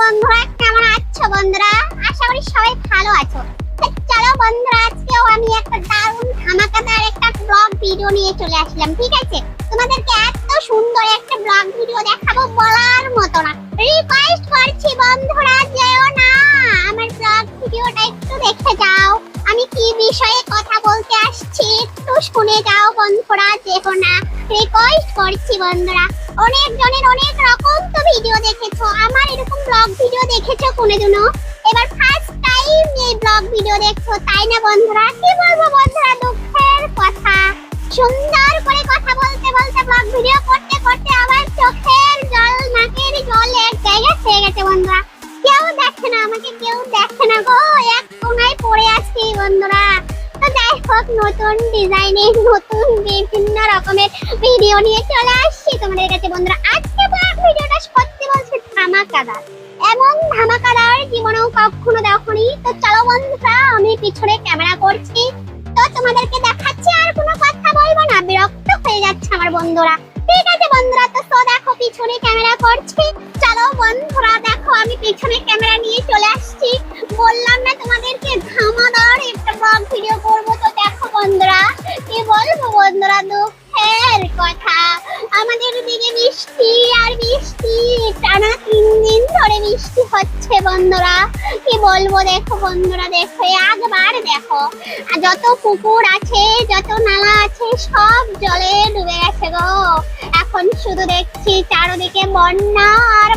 বন্ধুরা, কেমন আছো বন্ধুরা? আশা করি সবাই ভালো আছো। চলো বন্ধুরা, আজকেও আমি একটা দারুণ ধামাকাদার একটা ব্লগ ভিডিও নিয়ে চলে আসলাম, ঠিক আছে? তোমাদেরকে এত সুন্দর একটা ব্লগ ভিডিও দেখাবো বলার মতো না। রিকোয়েস্ট করছি বন্ধুরা, যেও না। আমার ব্লগ ভিডিওটা একটু দেখে যাও। আমি কি বিষয়ে কথা বলতে আসছি, একটু শুনে যাও বন্ধুরা, যেও না। রিকোয়েস্ট করছি বন্ধুরা। অনেক জনের অনেক রকম তো ভিডিও দেখেছ। আমার এরকম ব্লগ ভিডিও দেখেছ কোনোদিনও? এবার ফার্স্ট টাইম এই ব্লগ ভিডিও দেখছ, তাই না বন্ধুরা? কি বলব বন্ধুরা, দুঃখের কথা। সুন্দর করে কথা বলতে বলতে ব্লগ ভিডিও করতে করতে আমার চোখের জল নাকের জল এক জায়গায় হয়ে গেছে বন্ধুরা। নতুন ডিজাইনের, নতুন বিভিন্ন রকমের ভিডিও নিয়ে চলে আসছি। তোমাদের কাছে বন্ধুরা, আজকে ভিডিওটা সত্যি বলছি ধামাকাদার। এমন ধামাকাদার জীবনেও কখনো দেখনি। তো চলো বন্ধুরা, আমি পিছনে ক্যামেরা করছি। তো তোমাদেরকে দেখাচ্ছি আর কোনো কথা বলব না। বিরক্ত হয়ে যাচ্ছে আমার বন্ধুরা। ঠিক আছে বন্ধুরা, তো তো দেখো পিছনে ক্যামেরা করছি। চলো বন্ধুরা, দেখো আমি পিছনে ক্যামেরা নিয়ে চলে আসছি। বললাম না তোমাদেরকে ধামাদার একটা ব্লগ ভিডিও করব। তো দেখো বন্ধুরা, কি বলব বন্ধুরা, দুঃখের কথা। আমাদের দিকে বৃষ্টি আর বৃষ্টি টানা তিন দিন ধরে বৃষ্টি হচ্ছে বন্ধুরা। কি বলব, দেখো বন্ধুরা, দেখো একবার দেখো। আর যত পুকুর আছে, যত নালা আছে, সব জলে ডুবে গেছে গো। এখন শুধু দেখছি চারদিকে বন্যা আর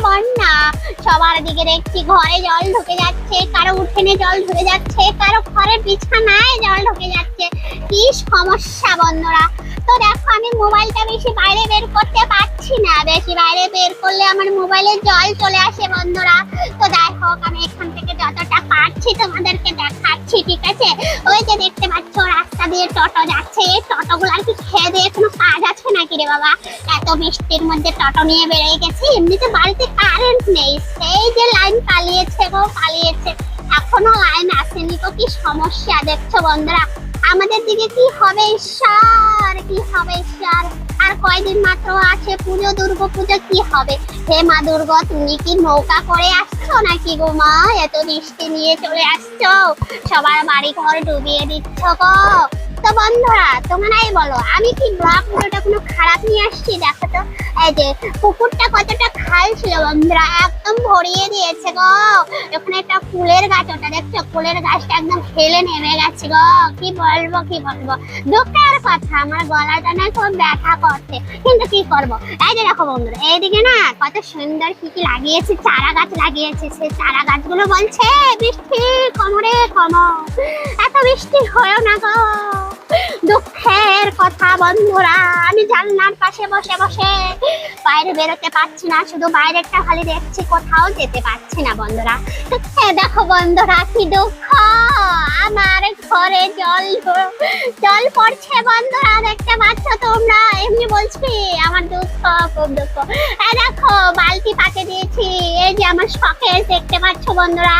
সবার দিকে দেখছি, ঘরে জল ঢুকে যাচ্ছে, কারও উঠেনে জল ঢুকে যাচ্ছে, কারও ঘরের বিছানায় জল ঢুকে যাচ্ছে। কি সমস্যা বন্ধুরা? তো দেখো, আমি মোবাইলটা বেশি বাইরে বের করতে পারছি না। বেশি বাইরে বের করলে আমার মোবাইলে জল চলে আসে বন্ধুরা। তো যাই হোক, আমি এখান থেকে যতটা পারছি তোমাদেরকে দেখাচ্ছি, ঠিক আছে? ওই যে দেখতে পাচ্ছ, রাস্তা দিয়ে টোটো যাচ্ছে। এই টোটোগুলার কি খেয়ে দিয়ে কোনো কাজ আছে নাকি রে বাবা? এত বৃষ্টির মধ্যে টোটো নিয়ে বেরিয়ে গেছি, এমনিতে বাড়িতে কারেন্ট নেই। সেই যে লাইন পালিয়েছে গো, পালিয়েছে। এখনও লাইন আসেনি তো কি সমস্যা দেখছ বন্ধুরা? আমাদের দিকে কি হবে ঈশ্বর? কি হবে ঈশ্বর? আর কয়দিন মাত্র আছে পুজো, দুর্গা পুজো, কি হবে? হে মা দুর্গা, তুমি কি নৌকা করে আসছো নাকি গো মা? এত বৃষ্টি নিয়ে চলে আসছো। সবার বাড়ি ঘর ডুবিয়ে দিচ্ছ গো। তো বন্ধুরা, তোমরাই বলো, আমি কি ব্লগ ভিডিওটা কোনো খারাপ নিয়ে আসছি? দেখো তো, এই যে পুকুরটা কতটা খাল ছিল বন্ধুরা, একদম ভরিয়ে দিয়েছে গো। ওখানে একটা ফুলের গাছ, ওটা দেখছ? ফুলের গাছটা একদম ফেলে নেমে গেছে গো। কি বলব কি বলব? দুঃখের কথা, আমার গলাটা না খুব ব্যথা করছে। কিন্তু কি করব? এই যে দেখো বন্ধুরা, এইদিকে না কত সুন্দর কি কি লাগিয়েছে, চারা গাছ লাগিয়েছে। সে চারা গাছগুলো বলছে, বৃষ্টি কমরে কম। এত বৃষ্টি হয়েও না গো। দুঃখের কথা বন্ধুরা, আমি জানলার পাশে বসে বসে বাইরে বেরোতে পারছি না, শুধু বাইরেটা খালি দেখছি, কোথাও যেতে পারছি না বন্ধুরা। দেখো বন্ধুরা, কি দুঃখ, আমার ঘরে জল জল পড়ছে বন্ধুরা, দেখতে পাচ্ছ তোমরা, এমনি বলছি, আমার দুঃখ, খুব দুঃখ। দেখো, বালতি পাতে দিয়েছি, এই যে আমার শখের, দেখতে পাচ্ছ বন্ধুরা।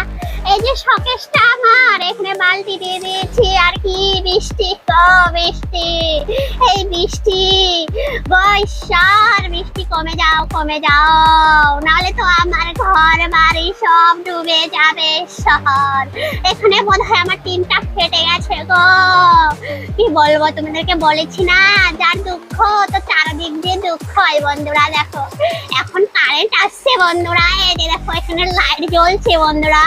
এই যে শকেসটা আমার, এখানে বালতি দিয়ে দিয়েছি, আর কি বৃষ্টি গো বৃষ্টি এই বৃষ্টি ঈশ্বর বৃষ্টি কমে যাও কমে যাও। নাহলে তো আমার ঘর বাড়ি সব ডুবে যাবে শহর। এখানে বোধ হয় আমার টিনটা ফেটে গেছে গো। কি বলব, তোমাদেরকে বলেছি না, যার দুঃখ, তো চারদিক দিয়ে দুঃখ। হয় বন্ধুরা দেখো, এখন কারেন্ট আসছে বন্ধুরা, এই যে দেখো, এখানে লাইট জ্বলছে বন্ধুরা।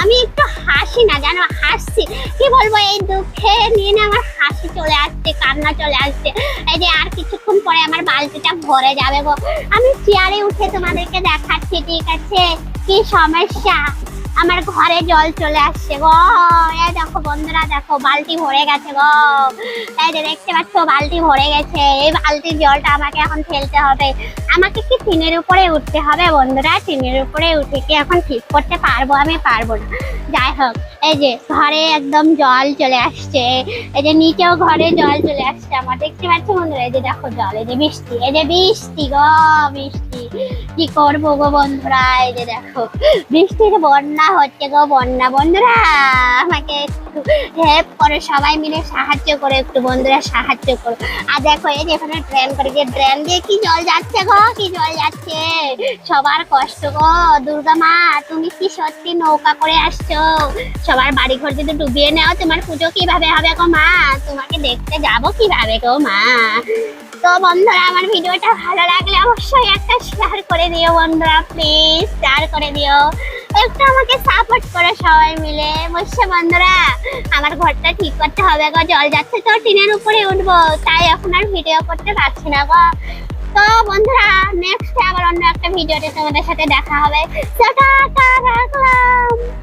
আমি একটু হাসি না, জানো, হাসছি। কি বলব, এই দুঃখে নিয়ে না আমার হাসি চলে আসছে, কান্না চলে আসছে। এই যে আর কিছুক্ষণ পরে আমার বালতিটা ভরে যাবে গো। আমি চেয়ারে উঠে তোমাদেরকে দেখাচ্ছি, ঠিক আছে? কি সমস্যা? আমার ঘরে জল চলে আসছে গো। এই দেখো বন্ধুরা, দেখো বালতি ভরে গেছে গো। এই যে দেখতে পাচ্ছ, বালতি ভরে গেছে। এই বালতির জলটা আমাকে এখন ফেলতে হবে। আমাকে কি টিনের উপরে উঠতে হবে বন্ধুরা? টিনের উপরে উঠে কি এখন ঠিক করতে পারব? আমি পারব না। যাই হোক, এই যে ঘরে একদম জল চলে আসছে। এই যে নিচেও ঘরে জল চলে আসছে আমার। দেখতে পাচ্ছ বন্ধুরা? এই যে দেখো জল, এই যে বৃষ্টি, এই যে বৃষ্টি গো, বৃষ্টি। কি করব গো বন্ধুরা? এই যে দেখো, বৃষ্টির বন্যা হচ্ছে গো বন্যা। বন্ধুরা, আমাকে একটু হেল্প করে, সবাই মিলে সাহায্য করে, একটু বন্ধুরা সাহায্য করো। আর দেখো, এই যে এখানে ড্রেন করে, যে ড্রেন দিয়ে কি জল যাচ্ছে গো, কি জল যাচ্ছে? সবার কষ্ট গো। দুর্গা মা, তুমি কি সত্যি নৌকা করে আসছো? সবার বাড়ি ঘর যদি ডুবিয়ে নাও, তোমার পুজো কীভাবে হবে গো মা? তোমাকে দেখতে যাব কীভাবে গো মা? তো বন্ধুরা, আমার ভিডিওটা ভালো লাগলে অবশ্যই করে দিও বন্ধুরা প্লিজ শেয়ার করে দিও। একটু আমাকে সাপোর্ট করো সবাই মিলে। বসে বন্ধুরা, আমার ঘরটা ঠিক করতে হবে গো, জল যাচ্ছে তো টিনের উপরে উঠবো, তাই এখন আর ভিডিও করতে পারছি না গো। তো বন্ধুরা নেক্সট আবার অন্য একটা ভিডিওতে তোমাদের সাথে দেখা হবে। রাখলাম।